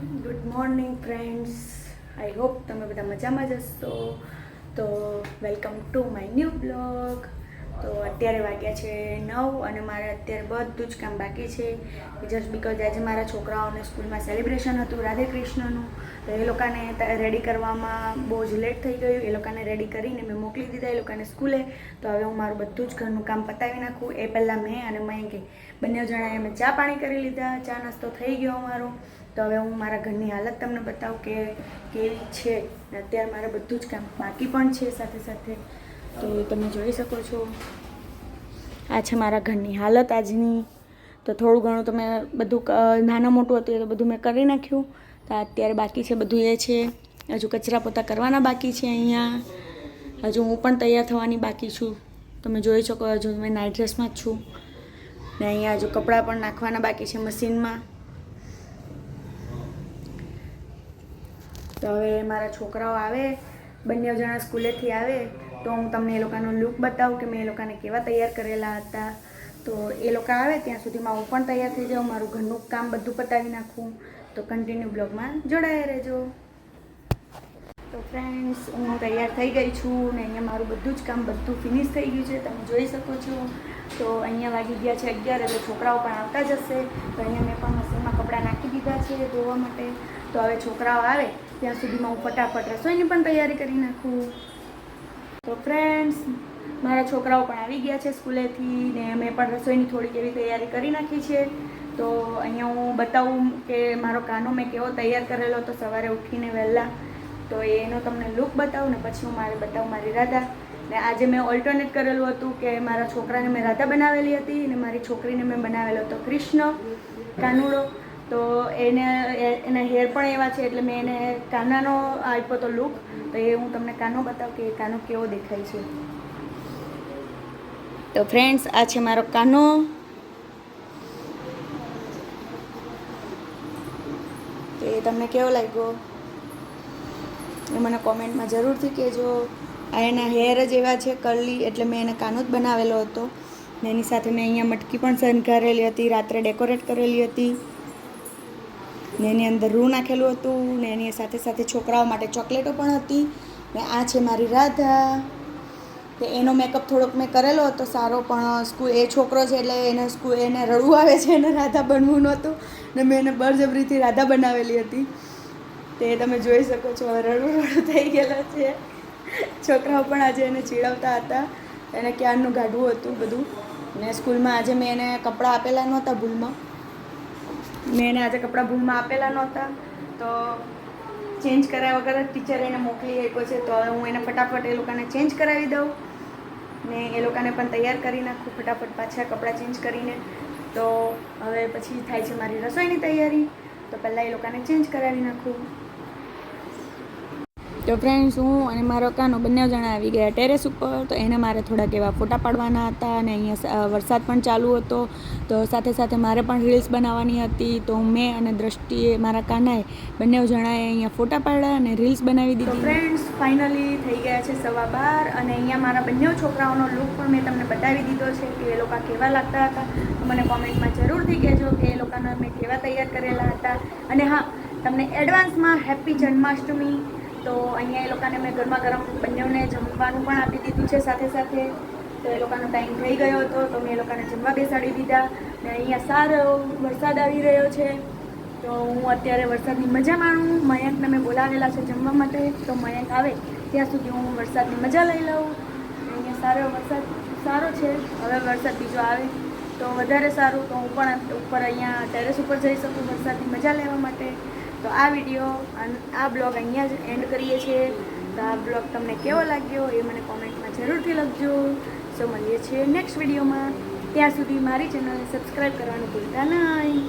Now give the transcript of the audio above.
Good morning friends I hope તમે બધા મજામાં જ હશો. તો welcome to my new blog તો અત્યારે વાગ્યા છે નવ અને મારે અત્યારે બધું જ કામ બાકી છે. જસ્ટ બિકોઝ આજે મારા છોકરાઓને સ્કૂલમાં સેલિબ્રેશન હતું રાધે કૃષ્ણનું, તો એ લોકોને રેડી કરવામાં બહુ જ લેટ થઈ ગયું. એ લોકોને રેડી કરીને મેં મોકલી દીધા, એ લોકોને સ્કૂલે. તો હવે હું મારું બધું જ ઘરનું કામ પતાવી નાખું. એ પહેલાં મેં અને મયંકે બંને જણાએ અમે ચા પાણી કરી લીધા. ચા નાસ્તો થઈ ગયો અમારો. તો હવે હું મારા ઘરની હાલત તમને બતાવું કે કેવી છે. અત્યારે મારે બધું જ કામ બાકી પણ છે સાથે સાથે. તો તમે જોઈ શકો છો. આ છે મારા ઘરની હાલત આજની. તો થોડું ઘણું તમે બધું નાનું મોટું હતું એ તો બધું મેં કરી નાખ્યું. તો અત્યારે બાકી છે બધું એ છે. હજુ કચરા પોતા કરવાના બાકી છે અહીંયા. હજુ હું પણ તૈયાર થવાની બાકી છું. તમે જોઈ શકો, હજુ મેં નાઇટ ડ્રેસમાં જ છું. ને અહીંયા હજુ કપડાં પણ નાખવાના બાકી છે મશીનમાં. તો હવે મારા છોકરાઓ આવે, બંને જણા સ્કૂલેથી આવે, તો હું તમને એ લોકોનો લુક બતાવું કે મેં એ લોકોને કેવા તૈયાર કરેલા હતા. તો એ લોકો આવે ત્યાં સુધીમાં હું પણ તૈયાર થઈ જાઉં, મારું ઘરનું કામ બધું પતાવી નાખું. તો કન્ટિન્યુ બ્લોગમાં જોડાયા રહેજો. તો ફ્રેન્ડ્સ હું તૈયાર થઈ ગઈ છું ને અહીંયા મારું બધું જ કામ બધું ફિનિશ થઈ ગયું છે. તમે જોઈ શકો છો. તો અહીંયા વાગી ગયા છે અગિયાર, એટલે છોકરાઓ પણ આવતા જ હશે તો અહીંયા મેં પણ મશીનમાં કપડાં નાખી દીધા છે ધોવા માટે. તો હવે છોકરાઓ આવે, ત્યાં સુધીમાં હું ફટાફટ રસોઈની પણ તૈયારી કરી નાખું. તો ફ્રેન્ડ્સ મારા છોકરાઓ પણ આવી ગયા છે સ્કૂલેથી ને મેં પણ રસોઈની થોડીક એવી તૈયારી કરી નાખી છે. તો અહીંયા હું બતાવું કે મારો કાનો મેં કેવો તૈયાર કરેલો હતો સવારે ઉઠીને વહેલા. તો એનો તમને લુક બતાવું ને પછી હું મારે બતાવું મારી રાધા. ને આજે મેં ઓલ્ટરનેટ કરેલું હતું કે મારા છોકરાને મેં રાધા બનાવેલી હતી અને મારી છોકરીને મેં બનાવેલો હતો કૃષ્ણ કાનુડો. તો એને એના હેર પણ એવા છે એટલે મેં એને કાનાનો આપ્યો તો લુક તો એ હું તમને કાનો બતાવું કે એ કાનો કેવો દેખાય છે. તો ફ્રેન્ડ્સ આ છે મારો કાનો. તો એ તમને કેવો લાગ્યો? એ મને કોમેન્ટમાં જરૂરથી કહેજો. આ એના હેર જ એવા છે કરલી એટલે મેં એને કાનો જ બનાવેલો હતો. ને એની સાથે મેં અહીંયા મટકી પણ શણગારેલી હતી, રાત્રે ડેકોરેટ કરેલી હતી. ને એની અંદર રૂ નાખેલું હતું, ને એની સાથે સાથે છોકરાઓ માટે ચોકલેટો પણ હતી. ને આ છે મારી રાધા. કે એનો મેકઅપ થોડોક મેં કરેલો હતો, સારો, પણ સ્કૂલ, એ છોકરો છે એટલે એને સ્કૂલ, એને રડવું આવે છે, એને રાધા બનવું નહોતું. ને મેં એને બળજબરીથી રાધા બનાવેલી હતી. તે તમે જોઈ શકો છો રડવું રડું થઈ ગયેલા છે. છોકરાઓ પણ આજે એને ચીડવતા હતા. એને ક્યારનું ગાઢવું હતું બધું. ને સ્કૂલમાં આજે મેં એને કપડાં આપેલા નહોતા ભૂલમાં. મેં એને આજે કપડાં ભૂલમાં આપેલા નહોતા. તો ચેન્જ કરાવ્યા વગર ટીચરે એને મોકલી આપ્યો છે. તો હવે હું એને ફટાફટ એ લોકોને ચેન્જ કરાવી દઉં. ને એ લોકોને પણ તૈયાર કરી નાખું ફટાફટ પાછા કપડાં ચેન્જ કરીને. તો હવે પછી થાય છે મારી રસોઈની તૈયારી. તો પહેલાં એ લોકોને ચેન્જ કરાવી નાખું. તો ફ્રેન્ડ્સ હું અને મારો કાનો બંને જણા આવી ગયા ટેરેસ ઉપર તો એને મારે થોડાક એવા ફોટા પાડવાના હતા અને અહીંયા વરસાદ પણ ચાલુ હતો. તો સાથે સાથે મારે પણ રીલ્સ બનાવવાની હતી. તો મેં અને દ્રષ્ટિએ મારા કાનાએ બંને જણાએ અહીંયા ફોટા પાડ્યા અને રીલ્સ બનાવી દીધી. ફ્રેન્ડ્સ ફાઇનલી થઈ ગયા છે સવા બાર અને અહીંયા મારા બંને છોકરાઓનો લુક પણ મેં તમને બતાવી દીધો છે કે એ લોકો કેવા લાગતા હતા. તો મને કોમેન્ટમાં જરૂરથી કહેજો કે એ લોકોને મેં કેવા તૈયાર કરેલા હતા. અને હા તમને એડવાન્સમાં હેપી જન્માષ્ટમી તો અહીંયા એ લોકોને મેં ગરમા ગરમ બંનેઓને જમવાનું પણ આપી દીધું છે સાથે સાથે. તો એ લોકોનો ટાઈમ થઈ ગયો હતો, તો મેં એ લોકોને જમવા બેસાડી દીધા. ને અહીંયા સારો વરસાદ આવી રહ્યો છે. તો હું અત્યારે વરસાદની મજા માણું. મયંકને મેં બોલાવેલા છે જમવા માટે. તો મયંક આવે, ત્યાં સુધી હું વરસાદની મજા લઈ લઉં. અહીંયા સારો વરસાદ, સારો છે. હવે વરસાદ બીજો આવે. તો વધારે સારું તો હું પણ ઉપર અહીંયા ટેરેસ ઉપર જઈ શકું વરસાદની મજા લેવા માટે. તો આ વીડિયો આ બ્લોગ અહીંયા જ એન્ડ કરીએ છીએ. તો આ બ્લોગ તમને કેવો લાગ્યો એ મને કોમેન્ટમાં જરૂરથી લખજો. સો મળીએ છીએ નેક્સ્ટ વિડીયોમાં ત્યાં સુધી મારી ચેનલને સબસ્ક્રાઈબ કરવાનું ભૂલતા નહીં.